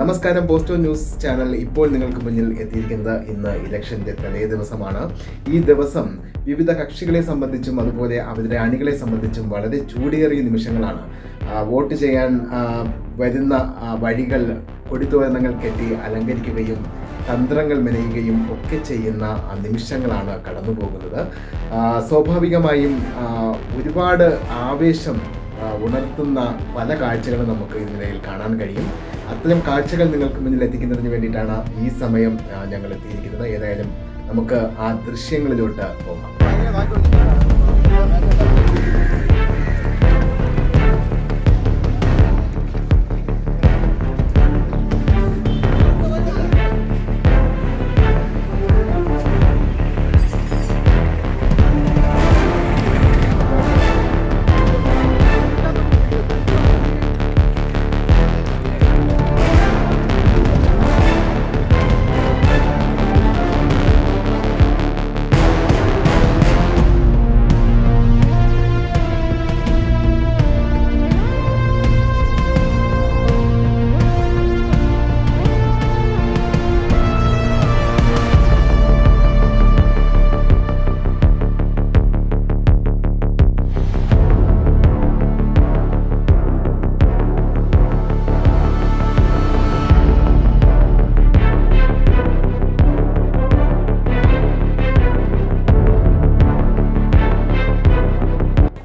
നമസ്കാരം പോസ്റ്റോ news channel ഇപ്പോൾ നിങ്ങൾക്ക് മുന്നിൽ എത്തിയിരിക്കുന്നത് ഇന്ന് ഇലക്ഷന്റെ തലേ ദിവസമാണ്. ഈ ദിവസം വിവിധ കക്ഷികളെ സംബന്ധിച്ചും അതുപോലെ അവരുടെ അണികളെ സംബന്ധിച്ചും വളരെ ചൂടേറിയ നിമിഷങ്ങളാണ്. വോട്ട് ചെയ്യാൻ വരുന്ന വഴികൾ കൊടിത്തോരണങ്ങൾ കെട്ടി അലങ്കരിക്കുകയും തന്ത്രങ്ങൾ മെനയുകയും ഒക്കെ ചെയ്യുന്ന നിമിഷങ്ങളാണ് കടന്നു പോകുന്നത് സ്വാഭാവികമായും ഒരുപാട് ആവേശം ഉണർത്തുന്ന പല കാഴ്ചകളും നമുക്ക് ഇതിനിടയിൽ കാണാൻ കഴിയും. അത്തരം കാഴ്ചകൾ നിങ്ങൾക്ക് മുന്നിൽ എത്തിക്കുന്നതിന് വേണ്ടിയിട്ടാണ് ഈ സമയം ഞങ്ങൾ എത്തിയിരിക്കുന്നത്. ഏതായാലും നമുക്ക് ആ ദൃശ്യങ്ങളിലോട്ട് പോകാം.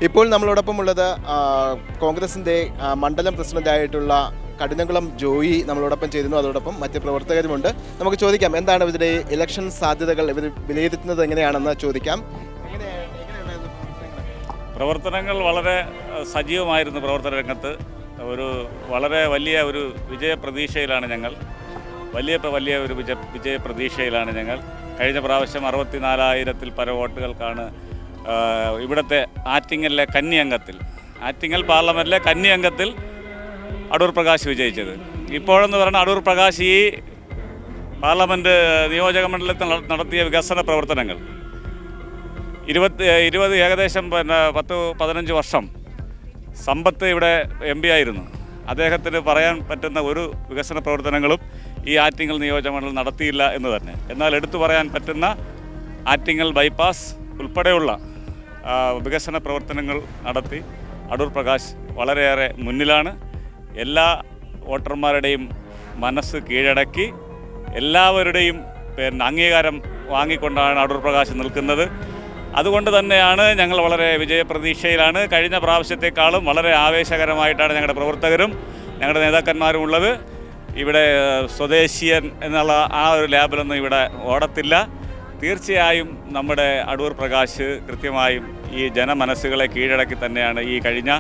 ഇപ്പോൾ നമ്മളോടൊപ്പം ഉള്ളത് കോൺഗ്രസിന്റെ മണ്ഡലം പ്രസിഡന്റ് മണ്ഡലം പ്രസിഡന്റായിട്ടുള്ള കഠിനകുളം ജോയി നമ്മളോടൊപ്പം ചേരുന്നു. അതോടൊപ്പം മറ്റ് പ്രവർത്തകരുമുണ്ട്. നമുക്ക് ചോദിക്കാം എന്താണ് ഇവരുടെ ഇലക്ഷൻ സാധ്യതകൾ? ഇവർ വിലയിരുത്തുന്നത് എങ്ങനെയാണെന്ന് ചോദിക്കാം. പ്രവർത്തനങ്ങൾ? വളരെ സജീവമായിരുന്നു പ്രവർത്തന രംഗത്ത്. ഒരു വളരെ വലിയ ഒരു വിജയപ്രതീക്ഷയിലാണ് ഞങ്ങൾ. വലിയ വലിയ ഒരു വിജയ വിജയപ്രതീക്ഷയിലാണ് ഞങ്ങൾ. കഴിഞ്ഞ പ്രാവശ്യം അറുപത്തിനാലായിരത്തിൽ പര വോട്ടുകൾക്കാണ് ഇവിടുത്തെ ആറ്റിങ്ങലിലെ കന്നി അംഗത്തിൽ ആറ്റിങ്ങൽ പാർലമെന്റിലെ കന്നി അംഗത്തിൽ അടൂർ പ്രകാശ് വിജയിച്ചത്. ഇപ്പോഴെന്ന് പറഞ്ഞാൽ അടൂർ പ്രകാശ് ഈ പാർലമെന്റ് നിയോജക മണ്ഡലത്തിൽ നടത്തിയ വികസന പ്രവർത്തനങ്ങൾ. ഇരുപത്തി ഇരുപത് ഏകദേശം പിന്നെ പത്ത് പതിനഞ്ച് വർഷം സമ്പത്ത് ഇവിടെ എം പി ആയിരുന്നു. അദ്ദേഹത്തിന് പറയാൻ പറ്റുന്ന ഒരു വികസന പ്രവർത്തനങ്ങളും ഈ ആറ്റിങ്ങൽ നിയോജകമണ്ഡലം നടത്തിയില്ല എന്ന് തന്നെ. എന്നാൽ എടുത്തു പറയാൻ പറ്റുന്ന ആറ്റിങ്ങൽ ബൈപ്പാസ് ഉൾപ്പെടെയുള്ള വികസന പ്രവർത്തനങ്ങൾ നടത്തി. അടൂർ പ്രകാശ് വളരെയേറെ മുന്നിലാണ്. എല്ലാ വോട്ടർമാരുടെയും മനസ്സ് കീഴടക്കി എല്ലാവരുടെയും പിന്നെ അംഗീകാരം വാങ്ങിക്കൊണ്ടാണ് അടൂർ പ്രകാശ് നിൽക്കുന്നത്. അതുകൊണ്ട് തന്നെയാണ് ഞങ്ങൾ വളരെ വിജയപ്രതീക്ഷയിലാണ്. കഴിഞ്ഞ പ്രാവശ്യത്തെക്കാളും വളരെ ആവേശകരമായിട്ടാണ് ഞങ്ങളുടെ പ്രവർത്തകരും ഞങ്ങളുടെ നേതാക്കന്മാരും ഉള്ളത്. ഇവിടെ സ്വദേശിയൻ എന്നുള്ള ആ ഒരു ലാബിലൊന്നും ഇവിടെ ഓടത്തില്ല. തീർച്ചയായും നമ്മുടെ അടൂർ പ്രകാശ് കൃത്യമായും ഈ ജനമനസ്സുകളെ കീഴടക്കി തന്നെയാണ് ഈ കഴിഞ്ഞ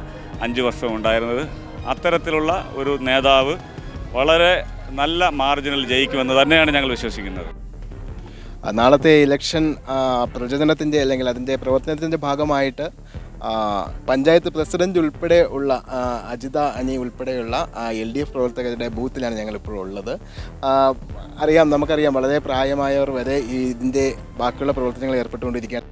അഞ്ച് വർഷം ഉണ്ടായിരുന്നത്. അത്തരത്തിലുള്ള ഒരു നേതാവ് വളരെ നല്ല മാർജിനിൽ ജയിക്കുമെന്ന് തന്നെയാണ് ഞങ്ങൾ വിശ്വസിക്കുന്നത്. നാളത്തെ ഇലക്ഷൻ പ്രചരണത്തിന്റെ അല്ലെങ്കിൽ അതിന്റെ പ്രവർത്തനത്തിന്റെ ഭാഗമായിട്ട് പഞ്ചായത്ത് പ്രസിഡന്റ് ഉൾപ്പെടെ ഉള്ള അജിത അനി ഉൾപ്പെടെയുള്ള എൽ ഡി എഫ് പ്രവർത്തകരുടെ ബൂത്തിലാണ് ഞങ്ങളിപ്പോൾ ഉള്ളത്. അറിയാം നമുക്കറിയാം വളരെ പ്രായമായവർ വരെ ഇതിന്റെ ബാക്കിയുള്ള പ്രവർത്തനങ്ങൾ ഏർപ്പെട്ടുകൊണ്ടിരിക്കുകയാണ്.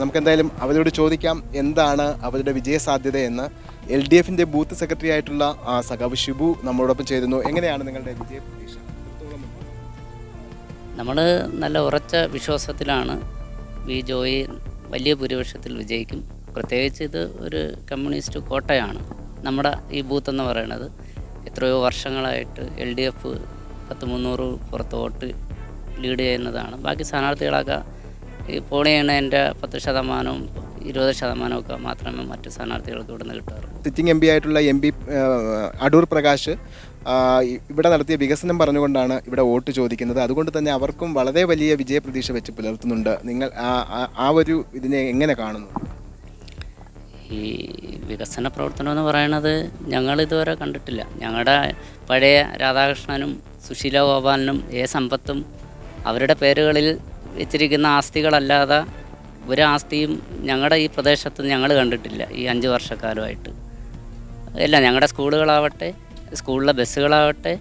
നമുക്ക് എന്തായാലും അവരോട് ചോദിക്കാം എന്താണ് അവരുടെ വിജയ സാധ്യത എന്ന്. എൽ ഡി എഫിന്റെ ബൂത്ത് സെക്രട്ടറി ആയിട്ടുള്ള ആ, സഖാവ് ഷിബു നമ്മളോടൊപ്പം ചേരുന്നു. എങ്ങനെയാണ് നിങ്ങളുടെ വിജയ പ്രതീക്ഷ? നമ്മൾ നല്ല ഉറച്ച വിശ്വാസത്തിലാണ് വി ജോയി വലിയ ഭൂരിപക്ഷത്തിൽ വിജയിക്കും. പ്രത്യേകിച്ച് ഇത് ഒരു കമ്മ്യൂണിസ്റ്റ് കോട്ടയാണ്. നമ്മുടെ ഈ ബൂത്ത് എന്ന് പറയുന്നത് എത്രയോ വർഷങ്ങളായിട്ട് എൽ ഡി എഫ് പത്ത് മുന്നൂറ് പുറത്ത് വോട്ട് ലീഡ് ചെയ്യുന്നതാണ്. ബാക്കി സ്ഥാനാർത്ഥികളൊക്കെ ഈ പോൾ ചെയ്യണതിന്റെ പത്ത് ശതമാനവും ഇരുപത് ശതമാനമൊക്കെ മാത്രമേ മറ്റ് സ്ഥാനാർത്ഥികൾക്ക് ഇവിടുന്ന് കിട്ടാറുള്ളൂ. സിറ്റിംഗ് എം പി ആയിട്ടുള്ള എം പി അടൂർ പ്രകാശ് ഇവിടെ നടത്തിയ വികസനം പറഞ്ഞുകൊണ്ടാണ് ഇവിടെ വോട്ട് ചോദിക്കുന്നത്. അതുകൊണ്ട് തന്നെ അവർക്കും വളരെ വലിയ വിജയപ്രതീക്ഷ വെച്ച് പുലർത്തുന്നുണ്ട്. നിങ്ങൾ ആ ഒരു ഇതിനെ എങ്ങനെ കാണുന്നു? ഈ വികസന പ്രവർത്തനം എന്ന് പറയുന്നത് ഞങ്ങൾ ഇതുവരെ കണ്ടിട്ടില്ല. ഞങ്ങളുടെ പഴയ രാധാകൃഷ്ണനും സുശീല ഗോപാലനും എ സമ്പത്തും അവരുടെ പേരുകളിൽ വെച്ചിരിക്കുന്ന ആസ്തികളല്ലാതെ ഒരു ആസ്തിയും ഞങ്ങളുടെ ഈ പ്രദേശത്ത് ഞങ്ങൾ കണ്ടിട്ടില്ല ഈ അഞ്ച് വർഷക്കാലമായിട്ട്. അല്ല ഞങ്ങളുടെ സ്കൂളുകളാവട്ടെ സ്കൂളിലെ ബസ്സുകളാവട്ടെ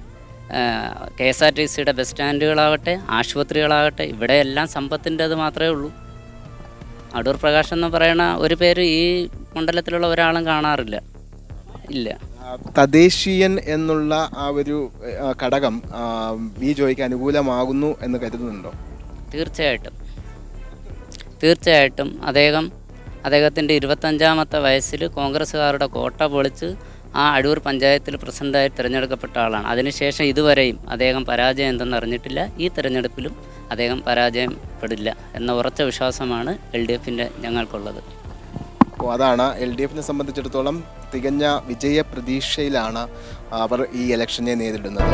കെ എസ് ആർ ടി സിയുടെ ബസ് സ്റ്റാൻഡുകളാവട്ടെ ആശുപത്രികളാവട്ടെ ഇവിടെ എല്ലാം സമ്പത്തിന്റെത് മാത്രമേ ഉള്ളൂ. അടൂർ പ്രകാശ് എന്ന് പറയുന്ന ഒരു പേര് ഈ മണ്ഡലത്തിലുള്ള ഒരാളും കാണാറില്ല. ഇല്ല. തദ്ദേശീയൻ എന്നുള്ള ആ ഒരു ഘടകം ബി ജോയ്ക്ക് അനുകൂലമാകുന്നു എന്ന് കരുതുന്നുണ്ടോ? തീർച്ചയായിട്ടും. തീർച്ചയായിട്ടും അദ്ദേഹം അദ്ദേഹത്തിന്റെ ഇരുപത്തഞ്ചാമത്തെ വയസ്സിൽ കോൺഗ്രസ്സുകാരുടെ കോട്ട പൊളിച്ച് ആ അടൂർ പഞ്ചായത്തിൽ പ്രസിഡന്റായി തിരഞ്ഞെടുക്കപ്പെട്ട ആളാണ്. അതിനുശേഷം ഇതുവരെയും അദ്ദേഹം പരാജയം എന്തെന്ന് അറിഞ്ഞിട്ടില്ല. ഈ തിരഞ്ഞെടുപ്പിലും അദ്ദേഹം പരാജയപ്പെടില്ല എന്ന ഉറച്ച വിശ്വാസമാണ് എൽ ഡി എഫിന്റെ ഞങ്ങൾക്കുള്ളത്. അപ്പോൾ അതാണ്. എൽ ഡി എഫിനെ സംബന്ധിച്ചിടത്തോളം തികഞ്ഞ വിജയ പ്രതീക്ഷയിലാണ് അവർ ഈ ഇലക്ഷനെ നേരിടുന്നത്.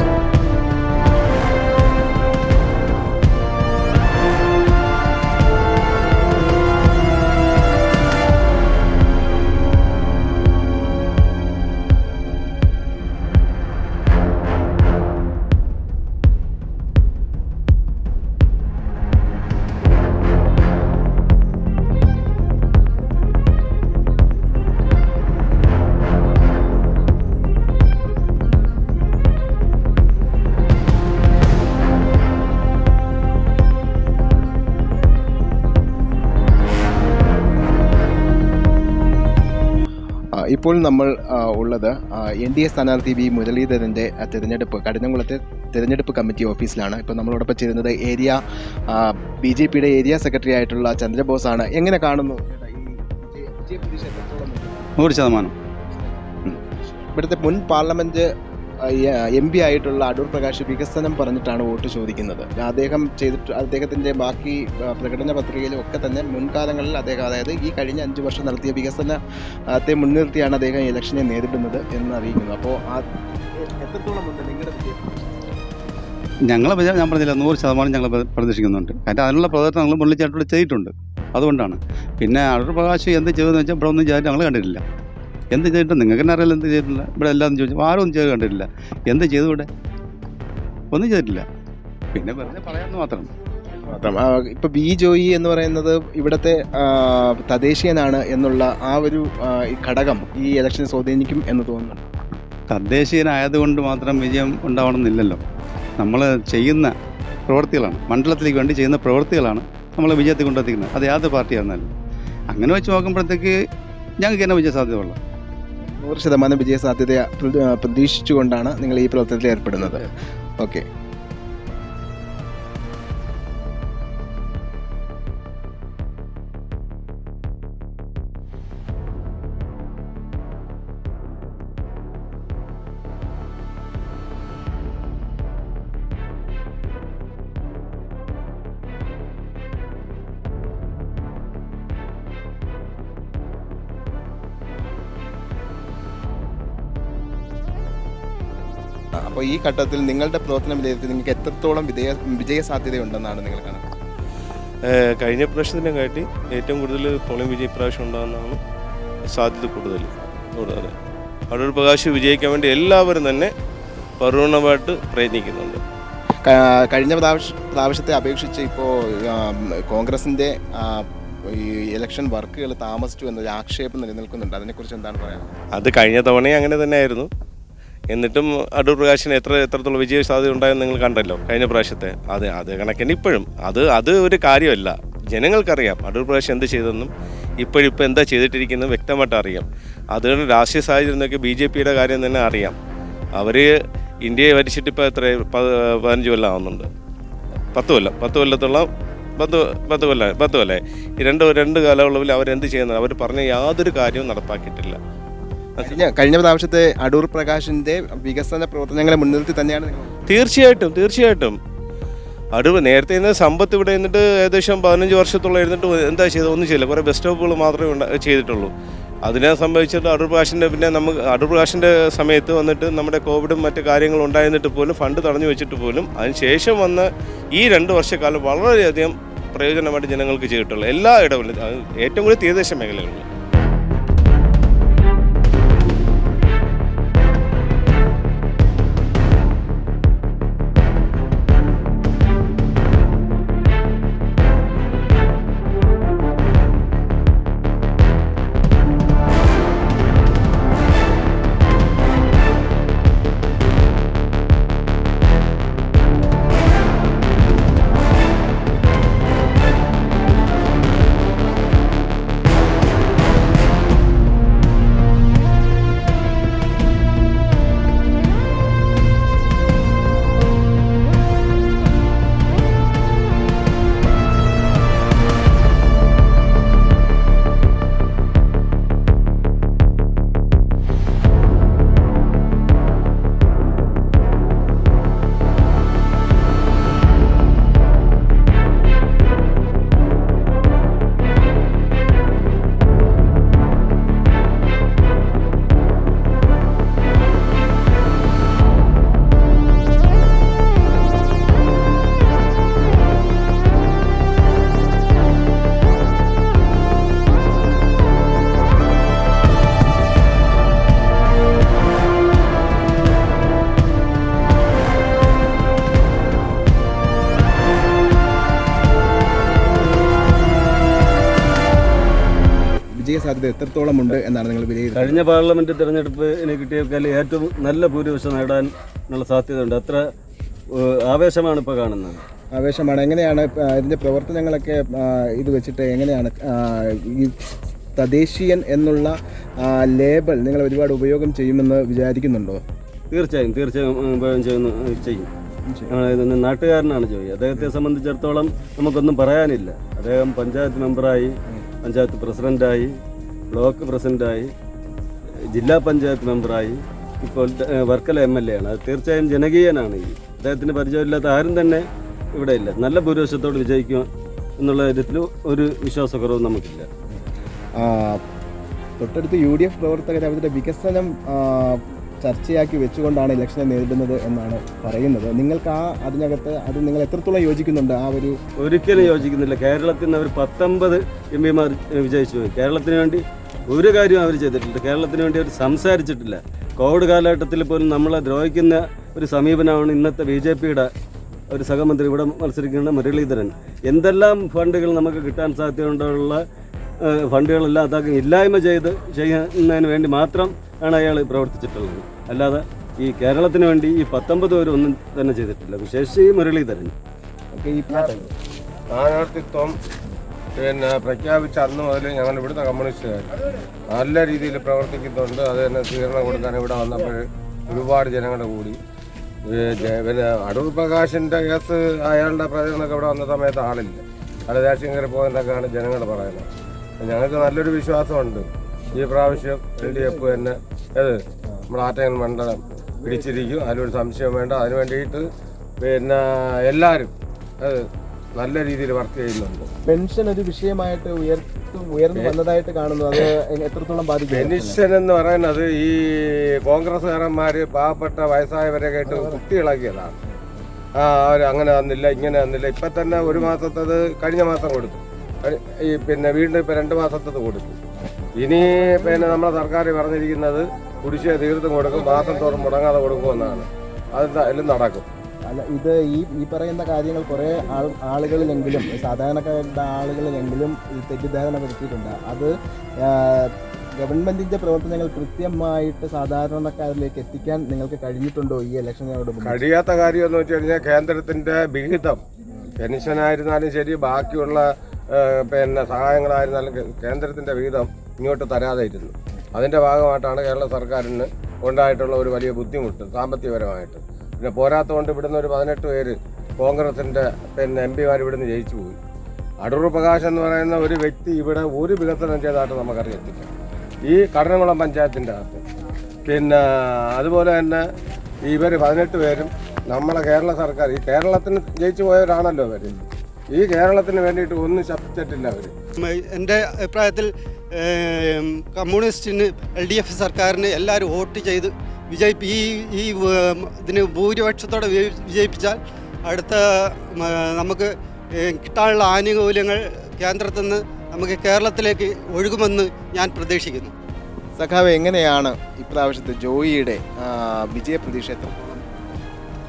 ഇപ്പോൾ നമ്മൾ ഉള്ളത് എൻ ഡി എ സ്ഥാനാർത്ഥി വി മുരളീധരന്റെ തിരഞ്ഞെടുപ്പ് കഠിനംകുളത്തെ തിരഞ്ഞെടുപ്പ് കമ്മിറ്റി ഓഫീസിലാണ്. ഇപ്പോൾ നമ്മളോടൊപ്പം ചേരുന്നത് ഏരിയ ബി ജെ പിയുടെ ഏരിയ സെക്രട്ടറി ആയിട്ടുള്ള ചന്ദ്രബോസ് ആണ് എങ്ങനെ കാണുന്നു? നൂറ് ശതമാനം. ഇവിടുത്തെ മുൻ പാർലമെന്റ് എം പി ആയിട്ടുള്ള അടൂർ പ്രകാശ് വികസനം പറഞ്ഞിട്ടാണ് വോട്ട് ചോദിക്കുന്നത്. അദ്ദേഹം ചെയ്തിട്ട് അദ്ദേഹത്തിന്റെ ബാക്കി പ്രകടന പത്രികയിലും ഒക്കെ തന്നെ മുൻകാലങ്ങളിൽ അദ്ദേഹം അതായത് ഈ കഴിഞ്ഞ അഞ്ച് വർഷം നടത്തിയ വികസനത്തെ മുൻനിർത്തിയാണ് അദ്ദേഹം ഇലക്ഷനെ നേരിടുന്നത് എന്ന് അറിയിക്കുന്നു. അപ്പോൾ ആ എത്രത്തോളം ഉണ്ട് നിങ്ങളുടെ ഞങ്ങളെ ഞാൻ പറഞ്ഞില്ല നൂറ് ശതമാനം ഞങ്ങൾ പ്ര- പ്രതീക്ഷിക്കുന്നുണ്ട്. കാരണം അതിനുള്ള പ്രവർത്തനം ഞങ്ങൾ മുള്ളിച്ചാട്ടോട് ചെയ്തിട്ടുണ്ട്. അതുകൊണ്ടാണ്. പിന്നെ അടൂർ പ്രകാശ് എന്ത് ചെയ്തെന്ന് വെച്ചാൽ ഇവിടെ ഒന്നും ചെയ്തിട്ട് ഞങ്ങൾ കണ്ടിട്ടില്ല. എന്ത് ചെയ്തിട്ട് നിങ്ങൾക്ക് തന്നെ അറിയില്ല എന്ത് ചെയ്തിട്ടില്ല ഇവിടെ എല്ലാം ചോദിച്ചു. ആരും ഒന്നും ചെയ്ത് കണ്ടിട്ടില്ല. എന്ത് ചെയ്തു ഇവിടെ? ഒന്നും ചെയ്തിട്ടില്ല. പിന്നെ വെറുതെ പറയാമെന്ന് മാത്രം. ഇപ്പൊ ബി ജോയി എന്ന് പറയുന്നത് ഇവിടത്തെ തദ്ദേശീയനാണ് എന്നുള്ള ആ ഒരു ഘടകം ഈ ഇലക്ഷനെ സ്വാധീനിക്കും എന്ന് തോന്നുന്നു. തദ്ദേശീയനായതുകൊണ്ട് മാത്രം വിജയം ഉണ്ടാവണമെന്നില്ലല്ലോ. നമ്മൾ ചെയ്യുന്ന പ്രവൃത്തികളാണ്. മണ്ഡലത്തിലേക്ക് വേണ്ടി ചെയ്യുന്ന പ്രവൃത്തികളാണ് നമ്മൾ വിജയത്തിൽ കൊണ്ടെത്തിക്കുന്നത്. അത് യാതൊരു പാർട്ടിയായിരുന്നാലും അങ്ങനെ വെച്ച് നോക്കുമ്പോഴത്തേക്ക് ഞങ്ങൾക്ക് തന്നെ വിജയ സാധ്യതയുള്ളൂ. നൂറ് ശതമാനം വിജയ സാധ്യത പ്രതീക്ഷിച്ചുകൊണ്ടാണ് നിങ്ങൾ ഈ പ്രവർത്തനത്തിൽ ഏർപ്പെടുന്നത്. ഓക്കെ അപ്പോൾ ഈ ഘട്ടത്തിൽ നിങ്ങളുടെ പ്രവർത്തനം വിലയിരുത്തി നിങ്ങൾക്ക് എത്രത്തോളം വിജയ വിജയ സാധ്യതയുണ്ടെന്നാണ് നിങ്ങൾ കണക്ക് ഏഹ് കഴിഞ്ഞ പ്രാവശ്യത്തിനെ കാട്ടി ഏറ്റവും കൂടുതൽ പോളിംഗ് വിജയ പ്രാവശ്യം ഉണ്ടാകുന്നതാണ് സാധ്യത കൂടുതൽ. കൂടുതൽ അടൂർ പ്രകാശ് വിജയിക്കാൻ വേണ്ടി എല്ലാവരും തന്നെ പരിപൂർണമായിട്ട് പ്രയത്നിക്കുന്നുണ്ട്. കഴിഞ്ഞ പ്രാവശ്യ പ്രാവശ്യത്തെ അപേക്ഷിച്ച് ഇപ്പോൾ കോൺഗ്രസിന്റെ ഈ ഇലക്ഷൻ വർക്കുകൾ താമസിച്ചു എന്നൊരു ആക്ഷേപം നിലനിൽക്കുന്നുണ്ട്. അതിനെക്കുറിച്ച് എന്താണ് പറയുക അത് കഴിഞ്ഞ തവണയും അങ്ങനെ തന്നെയായിരുന്നു. എന്നിട്ടും അടൂർ പ്രകാശിന് എത്ര എത്രത്തോളം വിജയ സാധ്യത ഉണ്ടായെന്ന് നിങ്ങൾ കണ്ടല്ലോ കഴിഞ്ഞ പ്രാവശ്യത്തെ. അത് അത് കണക്കിന് ഇപ്പോഴും. അത് അത് ഒരു കാര്യമല്ല. ജനങ്ങൾക്കറിയാം അടൂർ പ്രകാശ് എന്ത് ചെയ്തെന്നും ഇപ്പോഴിപ്പോൾ എന്താ ചെയ്തിട്ടിരിക്കുന്നത് വ്യക്തമായിട്ട് അറിയാം. അതുകൊണ്ട് രാഷ്ട്രീയ സാഹചര്യം നോക്കി ബി ജെ പിയുടെ കാര്യം തന്നെ അറിയാം. അവർ ഇന്ത്യയെ ഭരിച്ചിട്ട് ഇപ്പോൾ എത്ര പതിനഞ്ച് കൊല്ലം ആവുന്നുണ്ട്. പത്ത് കൊല്ലം പത്ത് കൊല്ലത്തോളം പത്ത് പത്ത് കൊല്ലം പത്ത് കൊല്ലേ? രണ്ട് രണ്ട് കാലയളവിൽ അവരെന്ത് ചെയ്യുന്നത്? അവർ പറഞ്ഞ യാതൊരു കാര്യവും നടപ്പാക്കിയിട്ടില്ല. കഴിഞ്ഞ പ്രാവശ്യത്തെ അടൂർ പ്രകാശിന്റെ വികസന പ്രവർത്തനങ്ങളെ മുൻനിർത്തി തന്നെയാണ് തീർച്ചയായിട്ടും തീർച്ചയായിട്ടും. അടുവ് നേരത്തെ നിന്ന് സമ്പത്ത് ഇവിടെ നിന്നിട്ട് ഏകദേശം പതിനഞ്ച് വർഷത്തോളം ഇരുന്നിട്ട് എന്താ ചെയ്തത്? ഒന്നും ചെയ്യില്ല കുറേ ബസ് സ്റ്റോപ്പുകൾ മാത്രമേ ഉണ്ടാ ചെയ്തിട്ടുള്ളൂ. അതിനെ സംബന്ധിച്ചിട്ട് അടൂർ പ്രകാശിന്റെ പിന്നെ നമുക്ക് അടൂർ പ്രകാശിന്റെ സമയത്ത് വന്നിട്ട് നമ്മുടെ കോവിഡും മറ്റു കാര്യങ്ങളും ഉണ്ടായിരുന്നിട്ട് പോലും ഫണ്ട് തടഞ്ഞു വെച്ചിട്ട് പോലും അതിനുശേഷം വന്ന ഈ രണ്ട് വർഷക്കാലം വളരെയധികം പ്രയോജനമായിട്ട് ജനങ്ങൾക്ക് ചെയ്തിട്ടുള്ളൂ എല്ലാ ഇടവിലും ഏറ്റവും കൂടുതൽ തീരദേശ മേഖലകളിൽ വിജയ സാധ്യത എത്രത്തോളം ഉണ്ട് എന്നാണ് നിങ്ങൾ വിലയിരുത്തുന്നത്? കഴിഞ്ഞ പാർലമെന്റ് തെരഞ്ഞെടുപ്പിന് കിട്ടിയേക്കാൾ ഏറ്റവും നല്ല ഭൂരിപക്ഷം നേടാൻ ഉള്ള സാധ്യതയുണ്ട് അത്ര ആവേശമാണ് ഇപ്പോൾ കാണുന്നത്. ആവേശമാണ്. എങ്ങനെയാണ് ഇതിന്റെ ഇതിന്റെ പ്രവർത്തനങ്ങളൊക്കെ ഇത് വെച്ചിട്ട് എങ്ങനെയാണ് ഈ തദ്ദേശീയൻ എന്നുള്ള ലേബൽ നിങ്ങൾ ഒരുപാട് ഉപയോഗം ചെയ്യുമെന്ന് വിചാരിക്കുന്നുണ്ടോ? തീർച്ചയായും തീർച്ചയായും ഉപയോഗം ചെയ്യുന്നു ചെയ്യും. നാട്ടുകാരനാണ് ജോയി അദ്ദേഹത്തെ സംബന്ധിച്ചിടത്തോളം നമുക്കൊന്നും പറയാനില്ല. അദ്ദേഹം പഞ്ചായത്ത് മെമ്പറായി. പഞ്ചായത്ത് പ്രസിഡന്റായി ബ്ലോക്ക് പ്രസിഡന്റായി ജില്ലാ പഞ്ചായത്ത് മെമ്പറായി ഇപ്പോൾ വർക്കല എം എൽ എ ആണ്. അത് തീർച്ചയായും ജനകീയനാണ് ഈ. അദ്ദേഹത്തിന് പരിചയമില്ലാത്ത ആരും തന്നെ ഇവിടെ ഇല്ല നല്ല ഭൂരിപക്ഷത്തോട് വിജയിക്കും എന്നുള്ള കാര്യത്തിൽ ഒരു വിശ്വാസക്കുറവും നമുക്കില്ല. തൊട്ടടുത്ത് യു ഡി എഫ് പ്രവർത്തകർ അവരുടെ വികസനം ചർച്ചയാക്കി വെച്ചുകൊണ്ടാണ് ഇലക്ഷനെ നേരിടുന്നത് എന്നാണ് പറയുന്നത്. നിങ്ങൾക്ക് ആ അതിനകത്ത് അത് നിങ്ങൾ എത്രത്തോളം യോജിക്കുന്നുണ്ട്? ആ ഒരു ഒരിക്കലും യോജിക്കുന്നില്ല. കേരളത്തിൽ നിന്ന് അവർ പത്തൊമ്പത് എം പിമാർ വിജയിച്ചു. കേരളത്തിന് വേണ്ടി ഒരു കാര്യം അവർ ചെയ്തിട്ടില്ല. കേരളത്തിന് വേണ്ടി അവർ സംസാരിച്ചിട്ടില്ല. കോവിഡ് കാലഘട്ടത്തിൽ പോലും നമ്മളെ ദ്രോഹിക്കുന്ന ഒരു സമീപനമാണ് ഇന്നത്തെ ബി ജെ പിയുടെ ഒരു സഹമന്ത്രി ഇവിടെ മത്സരിക്കുന്ന മുരളീധരൻ. എന്തെല്ലാം ഫണ്ടുകൾ നമുക്ക് കിട്ടാൻ സാധ്യതയുണ്ടുള്ള ഫണ്ടുകളെല്ലാം അതൊക്കെ ഇല്ലായ്മ ചെയ്ത് ചെയ്യുന്നതിന് വേണ്ടി മാത്രം ആണ് അയാൾ പ്രവർത്തിച്ചിട്ടുള്ളത്. അല്ലാതെ ഈ കേരളത്തിന് വേണ്ടി ഈ പത്തൊമ്പത് പേര് ഒന്നും തന്നെ ചെയ്തിട്ടില്ല. വിശേഷിച്ച് ഈ മുരളീധരൻ. സ്ഥാനാർത്ഥിത്വം പിന്നെ പ്രഖ്യാപിച്ച അന്ന് മുതൽ ഞങ്ങൾ ഇവിടുത്തെ കമ്മ്യൂണിസ്റ്റുകാർ നല്ല രീതിയിൽ പ്രവർത്തിക്കുന്നുണ്ട്. അത് തന്നെ സ്വീകരണം കൊടുക്കാൻ ഇവിടെ വന്നപ്പോൾ ഒരുപാട് ജനങ്ങളുടെ കൂടി. പിന്നെ അടൂർ പ്രകാശിന്റെ കേസ് അയാളുടെ പ്രചരണമൊക്കെ ഇവിടെ വന്ന സമയത്ത് ആളില്ല. അത് രാഷ്ട്രീയം കയറി പോകുന്നതൊക്കെയാണ് ജനങ്ങൾ പറയുന്നത്. ഞങ്ങൾക്ക് നല്ലൊരു വിശ്വാസമുണ്ട്. ഈ പ്രാവശ്യം എൽ ഡി എഫ് തന്നെ ഏത് നമ്മുടെ ആറ്റങ്ങൾ മണ്ഡലം പിടിച്ചിരിക്കും. അതിലൊരു സംശയം വേണ്ട. അതിന് വേണ്ടിയിട്ട് പിന്നെ എല്ലാവരും അത് നല്ല രീതിയിൽ വർക്ക് ചെയ്യുന്നുണ്ട്. പെൻഷൻ ഒരു വിഷയമായിട്ട് ഉയർത്തും ഉയർന്നു വന്നതായിട്ട് കാണുന്നു. അത് എത്രത്തോളം ബാധിക്കും പെൻഷൻ എന്ന് പറയുന്നത് ഈ കോൺഗ്രസ്സുകാരന്മാർ പാവപ്പെട്ട വയസ്സായവരെ കേട്ട് കുട്ടികളാക്കിയതാണ് ആ അവർ അങ്ങനെ തന്നില്ല ഇങ്ങനെ തന്നില്ല ഇപ്പം തന്നെ ഒരു മാസത്തത് കഴിഞ്ഞ മാസം കൊടുത്തു. ഈ പിന്നെ വീണ്ടും ഇപ്പം രണ്ട് മാസത്തത് കൊടുക്കും. ഇനി പിന്നെ നമ്മുടെ സർക്കാർ പറഞ്ഞിരിക്കുന്നത് കുടിശ്ശിക തീർത്തും കൊടുക്കും മാസം തോറും മുടങ്ങാതെ കൊടുക്കുമെന്നാണ് അത് നടക്കും. അല്ല ഇത് ഈ ഈ പറയുന്ന കാര്യങ്ങൾ കുറേ ആൾ ആളുകളിലെങ്കിലും സാധാരണക്കാരുടെ ആളുകളിലെങ്കിലും ഈ തെറ്റിദ്ധാരണ വരുത്തിയിട്ടുണ്ട്. അത് ഗവൺമെന്റിന്റെ പ്രവർത്തനങ്ങൾ കൃത്യമായിട്ട് സാധാരണക്കാരിലേക്ക് എത്തിക്കാൻ നിങ്ങൾക്ക് കഴിഞ്ഞിട്ടുണ്ടോ ഈ ഇലക്ഷനോട് കഴിയാത്ത കാര്യം എന്ന് വെച്ച് കഴിഞ്ഞാൽ കേന്ദ്രത്തിന്റെ വിഹിതം. പെൻഷനായിരുന്നാലും ശരി ബാക്കിയുള്ള പിന്നെ സഹായങ്ങളായിരുന്നാലും കേന്ദ്രത്തിന്റെ വിഹിതം ഇങ്ങോട്ട് തരാതെ ഇരുന്നു അതിന്റെ ഭാഗമായിട്ടാണ് കേരള സർക്കാരിന് ഉണ്ടായിട്ടുള്ള ഒരു വലിയ ബുദ്ധിമുട്ട് സാമ്പത്തികപരമായിട്ട്. പിന്നെ പോരാത്തതുകൊണ്ട് ഇവിടുന്ന് ഒരു പതിനെട്ട് പേര് കോൺഗ്രസിന്റെ പിന്നെ എം പിമാർ ഇവിടുന്ന് ജയിച്ചു പോയി. അടൂർ പ്രകാശ് എന്ന് പറയുന്ന ഒരു വ്യക്തി ഇവിടെ ഒരു വികസനം ചെയ്തതായിട്ട് നമുക്കറിയത്തില്ല ഈ കടനകുളം പഞ്ചായത്തിന്റെ അകത്ത്. പിന്നെ അതുപോലെ തന്നെ ഇവർ പതിനെട്ട് പേരും നമ്മളെ കേരള സർക്കാർ ഈ കേരളത്തിന് ജയിച്ചു പോയവരാണല്ലോ അവർ ഈ കേരളത്തിന് വേണ്ടിയിട്ട് ഒന്നും ശബ്ദിച്ചിട്ടില്ല അവർ എന്റെ അഭിപ്രായത്തിൽ കമ്മ്യൂണിസ്റ്റിന് എൽ ഡി എഫ് സർക്കാരിന് എല്ലാവരും വോട്ട് ചെയ്ത് വിജയിപ്പി ഈ ഈ ഇതിന് ഭൂരിപക്ഷത്തോടെ വിജയിപ്പിച്ചാൽ അടുത്ത നമുക്ക് കിട്ടാനുള്ള ആനുകൂല്യങ്ങൾ കേന്ദ്രത്തിൽ നിന്ന് നമുക്ക് കേരളത്തിലേക്ക് ഒഴുകുമെന്ന് ഞാൻ പ്രതീക്ഷിക്കുന്നു. സഖാവ് എങ്ങനെയാണ് ഇപ്രാവശ്യത്തെ ജോയിയുടെ വിജയപ്രതീക്ഷ എത്രത്തോളം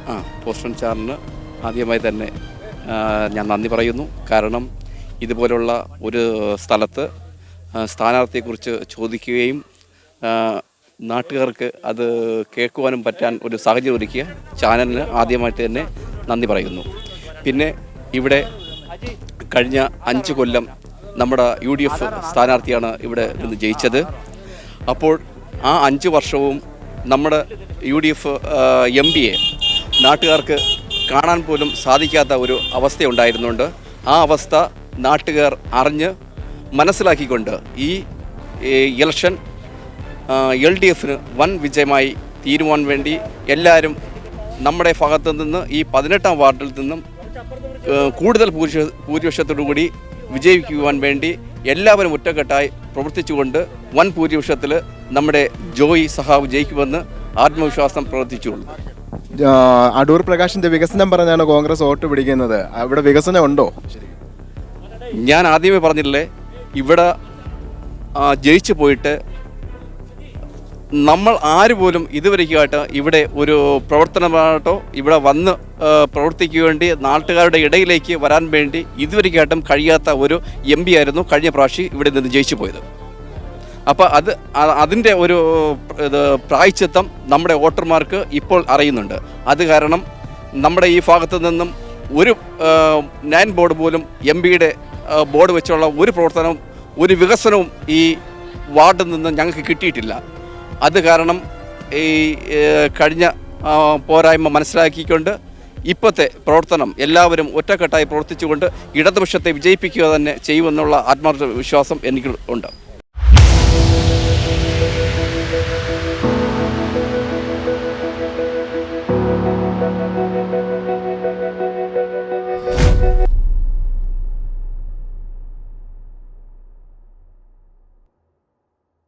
ആ പോസ്റ്റൺ ചാറിന് ആദ്യമായി തന്നെ ഞാൻ നന്ദി പറയുന്നു. കാരണം ഇതുപോലുള്ള ഒരു സ്ഥലത്ത് സ്ഥാനാർത്ഥിയെക്കുറിച്ച് ചോദിക്കുകയും നാട്ടുകാർക്ക് അത് കേൾക്കുവാനും പറ്റാൻ ഒരു സാഹചര്യം ഒരുക്കിയ ചാനലിന് ആദ്യമായിട്ട് തന്നെ നന്ദി പറയുന്നു. പിന്നെ ഇവിടെ കഴിഞ്ഞ അഞ്ച് കൊല്ലം നമ്മുടെ യു ഡി എഫ് സ്ഥാനാർത്ഥിയാണ് ഇവിടെ നിന്ന് ജയിച്ചത്. അപ്പോൾ ആ അഞ്ച് വർഷവും നമ്മുടെ യു ഡി എഫ് എം പിയെ നാട്ടുകാർക്ക് കാണാൻ പോലും സാധിക്കാത്ത ഒരു അവസ്ഥയുണ്ടായിരുന്നുണ്ട്. ആ അവസ്ഥ നാട്ടുകാർ അറിഞ്ഞ് മനസ്സിലാക്കിക്കൊണ്ട് ഈ ഇലക്ഷൻ എൽ ഡി എഫിന് വൻ വിജയമായി തീരുവാൻ വേണ്ടി എല്ലാവരും നമ്മുടെ ഭാഗത്തു നിന്ന് ഈ പതിനെട്ടാം വാർഡിൽ നിന്നും കൂടുതൽ ഭൂരിപക്ഷ ഭൂരിപക്ഷത്തോടു കൂടി വിജയിക്കുവാൻ വേണ്ടി എല്ലാവരും ഒറ്റക്കെട്ടായി പ്രവർത്തിച്ചുകൊണ്ട് വൻ ഭൂരിപക്ഷത്തിൽ നമ്മുടെ ജോയി സഹാവ് ജയിക്കുമെന്ന് ആത്മവിശ്വാസം പ്രവർത്തിച്ചുകൊള്ളു ആ, അടൂർ പ്രകാശിന്റെ വികസനം പറഞ്ഞാണ് കോൺഗ്രസ് വോട്ട് പിടിക്കുന്നത്. അവിടെ വികസനം ഉണ്ടോ? ഞാൻ ആദ്യമേ പറഞ്ഞില്ലേ ഇവിടെ ജയിച്ചു പോയിട്ട് നമ്മൾ ആര് പോലും ഇതുവരെയ്ക്കായിട്ട് ഇവിടെ ഒരു പ്രവർത്തനമായിട്ടോ ഇവിടെ വന്ന് പ്രവർത്തിക്കു വേണ്ടി നാട്ടുകാരുടെ ഇടയിലേക്ക് വരാൻ വേണ്ടി ഇതുവരെയ്ക്കായിട്ടും കഴിയാത്ത ഒരു എം ആയിരുന്നു കഴിഞ്ഞ പ്രാവശ്യം ഇവിടെ നിന്ന് ജയിച്ചു പോയത്. അപ്പോൾ അത് അതിന്റെ ഒരു ഇത് പ്രായച്ചിത്തം നമ്മുടെ വോട്ടർമാർക്ക് ഇപ്പോൾ അറിയുന്നുണ്ട്. അത് കാരണം നമ്മുടെ ഈ ഭാഗത്ത് നിന്നും ഒരു നാൻ ബോർഡ് പോലും എം പിയുടെ ബോർഡ് വെച്ചുള്ള ഒരു പ്രവർത്തനവും ഒരു വികസനവും ഈ വാർഡിൽ നിന്ന് ഞങ്ങൾക്ക് കിട്ടിയിട്ടില്ല. അത് കാരണം ഈ കഴിഞ്ഞ പോരായ്മ മനസ്സിലാക്കിക്കൊണ്ട് ഇപ്പോഴത്തെ പ്രവർത്തനം എല്ലാവരും ഒറ്റക്കെട്ടായി പ്രവർത്തിച്ചുകൊണ്ട് ഇടതുപക്ഷത്തെ വിജയിപ്പിക്കുക തന്നെ ചെയ്യുമെന്നുള്ള ആത്മാർത്ഥ വിശ്വാസം എനിക്ക് ഉണ്ട്